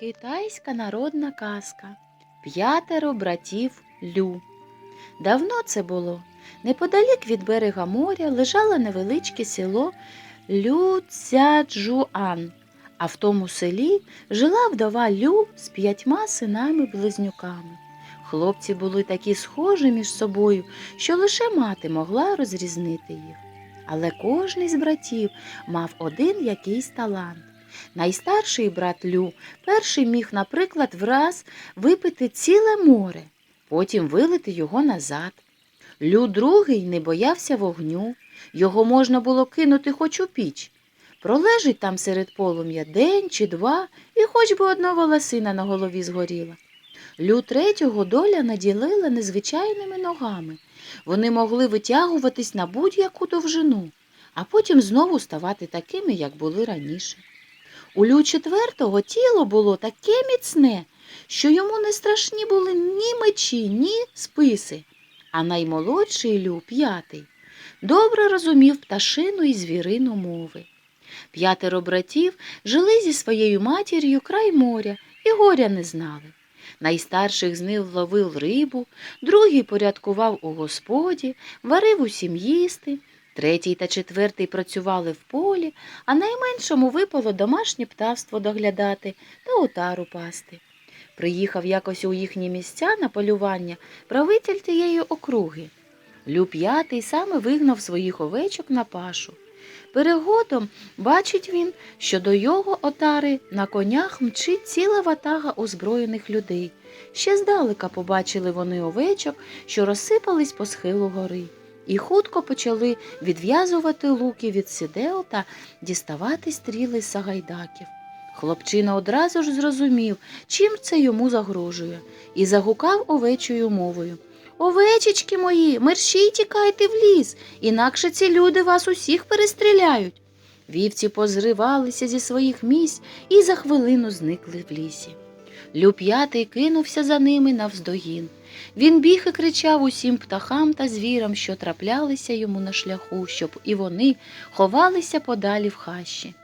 Китайська народна казка П'ятеро братів Лю. Давно це було. Неподалік від берега моря лежало невеличке село Люцяджуан, а в тому селі жила вдова Лю з п'ятьма синами-близнюками. Хлопці були такі схожі між собою, що лише мати могла розрізнити їх. Але кожний з братів мав один якийсь талант. Найстарший брат Лю перший міг, наприклад, враз випити ціле море, потім вилити його назад. Лю другий не боявся вогню, його можна було кинути хоч у піч. Пролежить там серед полум'я день чи два, і хоч би одна волосина на голові згоріла. Лю третього доля наділила незвичайними ногами. Вони могли витягуватись на будь-яку довжину, а потім знову ставати такими, як були раніше. У Лю четвертого тіло було таке міцне, що йому не страшні були ні мечі, ні списи, а наймолодший Лю п'ятий добре розумів пташину і звірину мови. П'ятеро братів жили зі своєю матір'ю край моря і горя не знали. Найстарших з них ловив рибу, другий порядкував у господі, варив усім їсти, третій та четвертий працювали в полі, а найменшому випало домашнє птавство доглядати та отару пасти. Приїхав якось у їхні місця на полювання правитель тієї округи. Лю п'ятий саме вигнав своїх овечок на пашу. Перегодом бачить він, що до його отари на конях мчить ціла ватага озброєних людей. Ще здалека побачили вони овечок, що розсипались по схилу гори, і хутко почали відв'язувати луки від сідел та діставати стріли з сагайдаків. Хлопчина одразу ж зрозумів, чим це йому загрожує, і загукав овечою мовою. Овечечки мої, мерщій тікайте в ліс, інакше ці люди вас усіх перестріляють. Вівці позривалися зі своїх місць і за хвилину зникли в лісі. Люп'ятий кинувся за ними навздогін. Він біг і кричав усім птахам та звірам, що траплялися йому на шляху, щоб і вони ховалися подалі в хащі.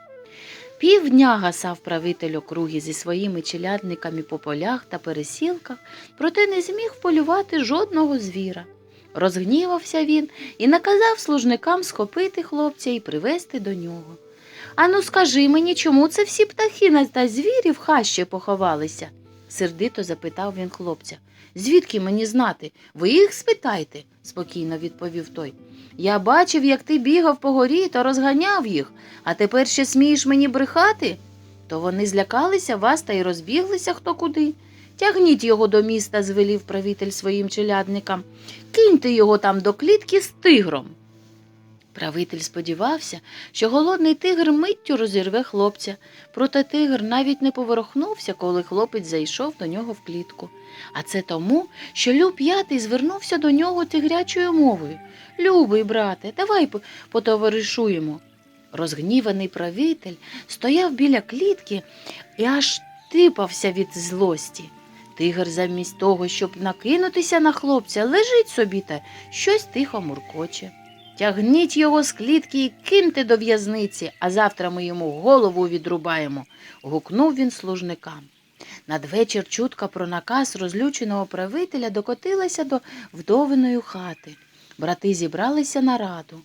Півдня гасав правитель округи зі своїми челядниками по полях та пересілках, проте не зміг полювати жодного звіра. Розгнівався він і наказав служникам схопити хлопця і привезти до нього. Ану, скажи мені, чому це всі птахи та звірі в хащі поховалися? сердито запитав він хлопця. Звідки мені знати? Ви їх спитайте, спокійно відповів той. Я бачив, як ти бігав по горі та розганяв їх, а тепер ще смієш мені брехати? То вони злякалися вас та й розбіглися хто куди. Тягніть його до міста, звелів правитель своїм челядникам. Киньте його там до клітки з тигром. Правитель сподівався, що голодний тигр миттю розірве хлопця, проте тигр навіть не поворухнувся, коли хлопець зайшов до нього в клітку. А це тому, що Люб п'ятий звернувся до нього тигрячою мовою. Любий, брате, давай потоваришуємо. Розгніваний правитель стояв біля клітки і аж типався від злості. Тигр замість того, щоб накинутися на хлопця, лежить собі та щось тихо муркоче. Тягніть його з клітки і киньте до в'язниці, а завтра ми йому голову відрубаємо, гукнув він служникам. Надвечір чутка про наказ розлюченого правителя докотилася до вдовиної хати. Брати зібралися на раду.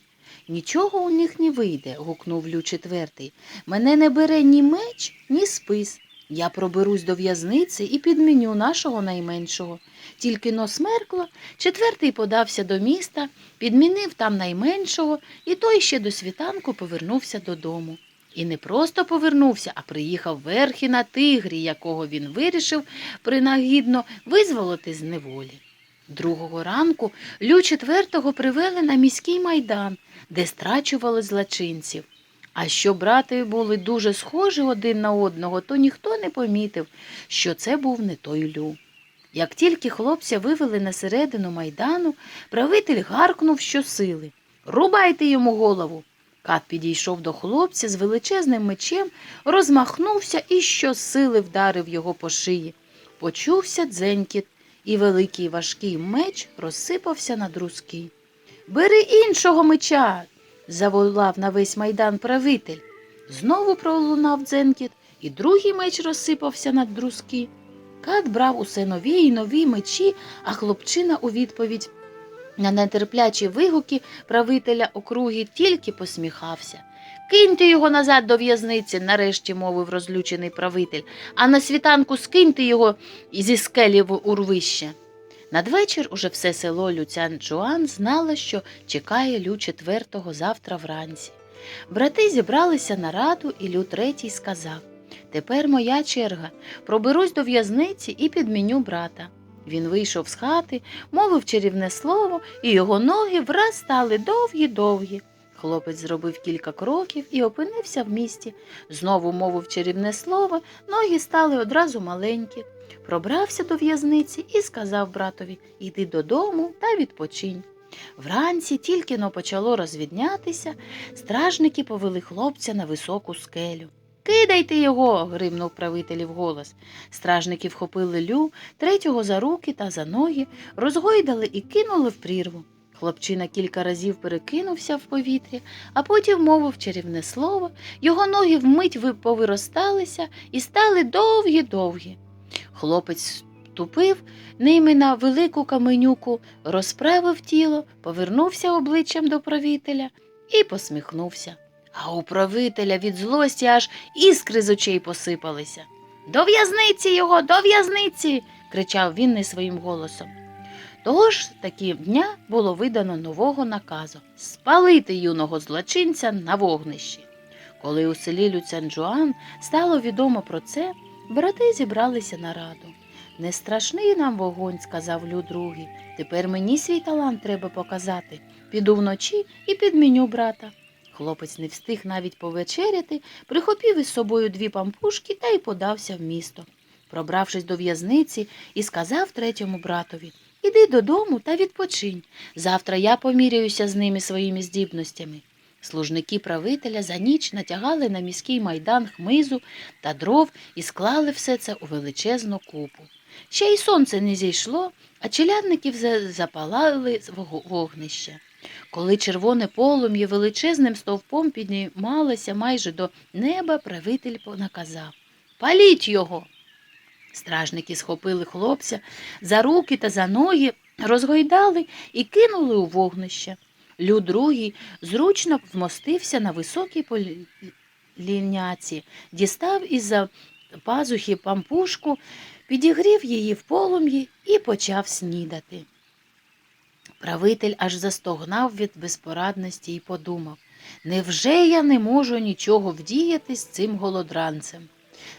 Нічого у них не вийде, гукнув Лю четвертий. Мене не бере ні меч, ні спис. Я проберусь до в'язниці і підміню нашого найменшого. Тільки но смеркло, четвертий подався до міста, підмінив там найменшого, і той ще до світанку повернувся додому. І не просто повернувся, а приїхав верхи на тигрі, якого він вирішив принагідно визволити з неволі. Другого ранку Лю четвертого привели на міський майдан, де страчували злочинців. А що брати були дуже схожі один на одного, то ніхто не помітив, що це був не той Лю. Як тільки хлопця вивели на середину майдану, правитель гаркнув щосили. Рубайте йому голову. Кат підійшов до хлопця з величезним мечем, розмахнувся і щосили вдарив його по шиї. Почувся дзенькіт, і великий важкий меч розсипався на друзки. Бери іншого меча. Заволав на весь майдан правитель. Знову пролунав дзенькіт, і другий меч розсипався над друзки. Кат брав усе нові й нові мечі, а хлопчина у відповідь на нетерплячі вигуки правителя округи тільки посміхався. Киньте його назад до в'язниці, нарешті мовив розлючений правитель, а на світанку скиньте його зі скелі в урвище. Надвечір уже все село Люцян Джуан знало, що чекає Лю четвертого завтра вранці. Брати зібралися на раду, і Лю третій сказав Тепер моя черга. Проберусь до в'язниці і підміню брата. Він вийшов з хати, мовив чарівне слово, і його ноги враз стали довгі-довгі. Хлопець зробив кілька кроків і опинився в місті. Знову мовив чарівне слово, ноги стали одразу маленькі. Пробрався до в'язниці і сказав братові Іди додому та відпочинь. Вранці тільки но почало розвіднятися, стражники повели хлопця на високу скелю. Кидайте його. гримнув правителів голос. Стражники вхопили Лю, третього за руки та за ноги, розгойдали і кинули в прірву. Хлопчина кілька разів перекинувся в повітрі, а потім мовив чарівне слово, його ноги вмить повиросталися і стали довгі-довгі. Хлопець ступив ними на велику каменюку, розправив тіло, повернувся обличчям до правителя і посміхнувся. А у правителя від злості аж іскри з очей посипалися. До в'язниці його, до в'язниці. кричав він не своїм голосом. Того ж таки дня було видано нового наказу спалити юного злочинця на вогнищі. Коли у селі Люцянджуан стало відомо про це, брати зібралися на раду. Не страшний нам вогонь, сказав Лю другий. Тепер мені свій талант треба показати. Піду вночі і підміню брата. Хлопець не встиг навіть повечеряти, прихопів із собою дві пампушки та й подався в місто. Пробравшись до в'язниці, і сказав третьому братові Іди додому та відпочинь. Завтра я поміряюся з ними своїми здібностями. Служники правителя за ніч натягали на міський майдан хмизу та дров і склали все це у величезну купу. Ще й сонце не зійшло, а челядники запалали з вогнище. Коли червоне полум'я величезним стовпом піднімалося майже до неба, правитель наказав Паліть його. Стражники схопили хлопця за руки та за ноги, розгойдали і кинули у вогнище. Лю другий зручно вмостився на високій поліняці, дістав із-за пазухи пампушку, підігрів її в полум'ї і почав снідати. Правитель аж застогнав від безпорадності і подумав невже я не можу нічого вдіяти з цим голодранцем?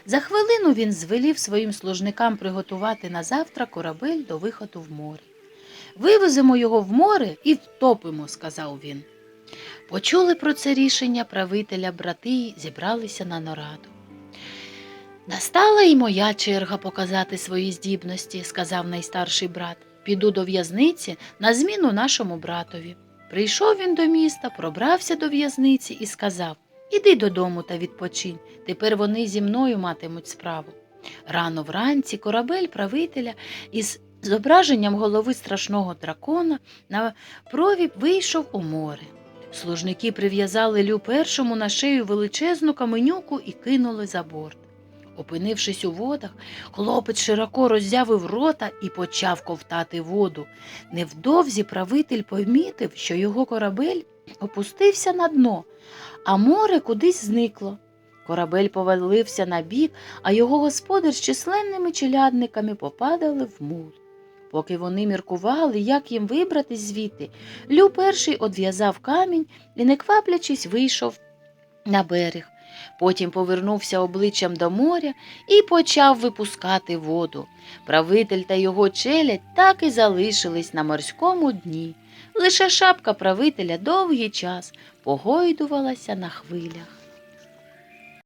За хвилину він звелів своїм служникам приготувати на завтра корабель до виходу в море. Вивеземо його в море і втопимо, сказав він. Почули про це рішення правителя брати й зібралися на нараду. Настала і моя черга показати свої здібності, сказав найстарший брат. Піду до в'язниці на зміну нашому братові. Прийшов він до міста, пробрався до в'язниці і сказав Іди додому та відпочинь. Тепер вони зі мною матимуть справу. Рано вранці корабель правителя із зображенням голови страшного дракона на провіб вийшов у море. Служники прив'язали Лю першому на шею величезну каменюку і кинули за борт. Опинившись у водах, хлопець широко роззявив рота і почав ковтати воду. Невдовзі правитель помітив, що його корабель опустився на дно, а море кудись зникло. Корабель повалився на бік, а його господар з численними челядниками попадали в мул. Поки вони міркували, як їм вибратись звідти, Лю перший одв'язав камінь і, не кваплячись, вийшов на берег. Потім повернувся обличчям до моря і почав випускати воду. Правитель та його челядь так і залишились на морському дні. Лише шапка правителя довгий час погойдувалася на хвилях.